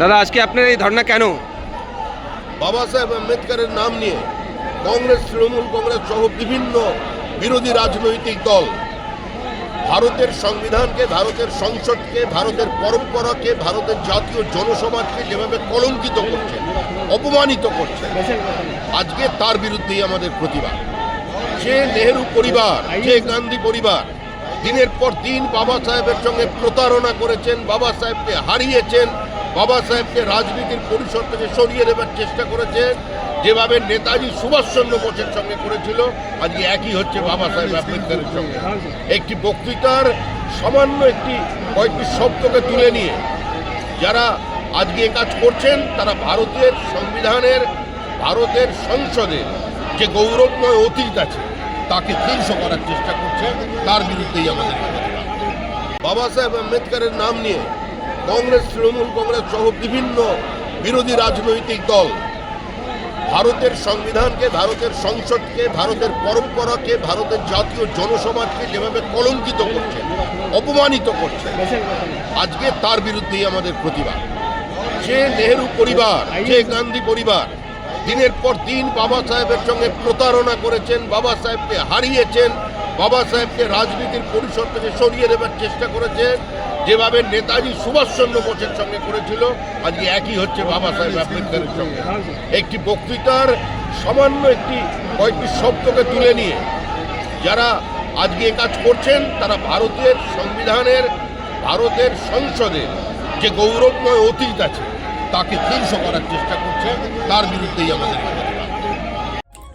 দাদা, আজকে আপনার এই ধর্না কেন? বাবা সাহেব আম্বেদকরের নাম নিয়ে কংগ্রেস, তৃণমূল কংগ্রেস সহ বিভিন্ন বিরোধী রাজনৈতিক দল ভারতের সংবিধানকে, ভারতের সংসদকে, ভারতের পরম্পরাকে, ভারতের জাতীয় জনসমাজকে যেভাবে কলঙ্কিত করছে, অপমানিত করছে, আজকে তার বিরুদ্ধেই আমাদের প্রতিবাদ। যে নেহেরু পরিবার, যে গান্ধী পরিবার, দিনের পর দিন বাবা সাহেবের সঙ্গে প্রতারণা করেছেন, বাবা সাহেবকে হারিয়েছেন বাবা সাহেবকে রাজনীতির পরিসর থেকে সরিয়ে দেবার চেষ্টা করেছেন যেভাবে নেতাজি সুভাষচন্দ্র বোসের সঙ্গে করেছিল, আজকে একই হচ্ছে বাবা সাহেব আম্বেদকরের সঙ্গে। একটি বক্তৃতার সামান্য একটি কয়েকটি শব্দকে তুলে নিয়ে যারা আজকে কাজ করছেন, তারা ভারতের সংবিধানের, ভারতের সংসদের যে গৌরবময় অতীত আছে, তাকে ধ্বংস করার চেষ্টা করছে, তার বিরুদ্ধেই আমাদের বাবা সাহেব আম্বেদকরের নাম নিয়ে কংগ্রেস, তৃণমূল কংগ্রেস সহ বিভিন্ন বিরোধী রাজনৈতিক দল ভারতের সংবিধানকে, ভারতের সংসদকে, ভারতের পরম্পরাকে, ভারতের জাতীয় জনসমাজকে যেভাবে কলঙ্কিত করছে, অপমানিত করছে, আজকে তার বিরুদ্ধেই আমাদের প্রতিবাদ। যে নেহেরু পরিবার, যে গান্ধী পরিবার, দিনের পর দিন বাবা সাহেবের সঙ্গে প্রতারণা করেছেন, বাবা সাহেবকে হারিয়েছেন বাবা সাহেবকে রাজনীতির পরিসর থেকে সরিয়ে দেবার চেষ্টা করেছেন যেভাবে নেতাজি সুভাষচন্দ্র বোসের সঙ্গে করেছিল, আজকে একই হচ্ছে বাবা সাহেব আম্বেদকরের সঙ্গে একটি বক্তৃতার সামান্য একটি কয়েকটি শব্দকে তুলে নিয়ে যারা আজকে এ কাজ করছেন, তারা ভারতের সংবিধানের, ভারতের সংসদের যে গৌরবময় অতীত আছে, তাকে ধ্বংস করার চেষ্টা করছে, তার বিরুদ্ধেই আমাদের।